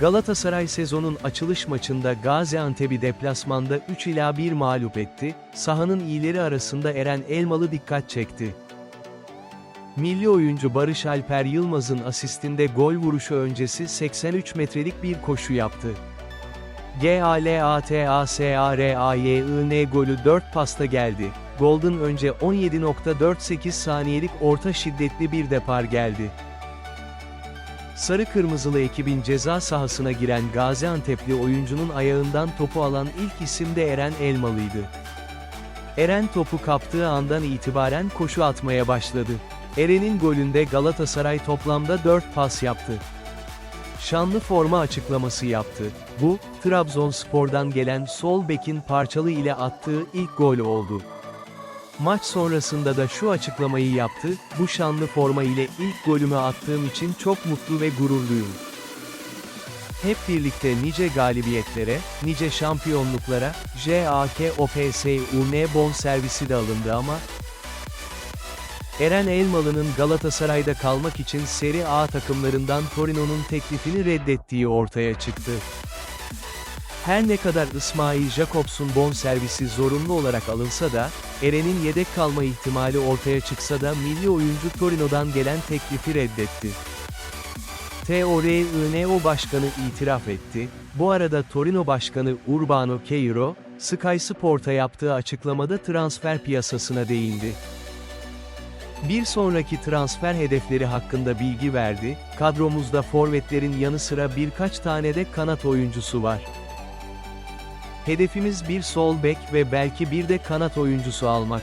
Galatasaray sezonun açılış maçında Gaziantep'i deplasmanda 3 ila 1 mağlup etti, sahanın iyileri arasında Eren Elmalı dikkat çekti. Milli oyuncu Barış Alper Yılmaz'ın asistinde gol vuruşu öncesi 83 metrelik bir koşu yaptı. G-A-L-A-T-A-S-A-R-A-Y-I-N golü 4 pasta geldi. Golden önce 17.48 saniyelik orta şiddetli bir depar geldi. Sarı Kırmızılı ekibin ceza sahasına giren Gaziantep'li oyuncunun ayağından topu alan ilk isim de Eren Elmalı'ydı. Eren topu kaptığı andan itibaren koşu atmaya başladı. Eren'in golünde Galatasaray toplamda 4 pas yaptı. Şanlı forma açıklaması yaptı. Bu, Trabzonspor'dan gelen sol bekin parçalı ile attığı ilk gol oldu. Maç sonrasında da şu açıklamayı yaptı, bu şanlı forma ile ilk golümü attığım için çok mutlu ve gururluyum. Hep birlikte nice galibiyetlere, nice şampiyonluklara, JAKOPSUN bon servisi de alındı ama, Eren Elmalı'nın Galatasaray'da kalmak için Serie A takımlarından Torino'nun teklifini reddettiği ortaya çıktı. Her ne kadar İsmail Jacobs'un bonservisi zorunlu olarak alınsa da, Eren'in yedek kalma ihtimali ortaya çıksa da milli oyuncu Torino'dan gelen teklifi reddetti. TORINO Başkanı itiraf etti, bu arada Torino Başkanı Urbano Cairo, Sky Sport'a yaptığı açıklamada transfer piyasasına değindi. Bir sonraki transfer hedefleri hakkında bilgi verdi, kadromuzda forvetlerin yanı sıra birkaç tane de kanat oyuncusu var. Hedefimiz bir sol bek ve belki bir de kanat oyuncusu almak.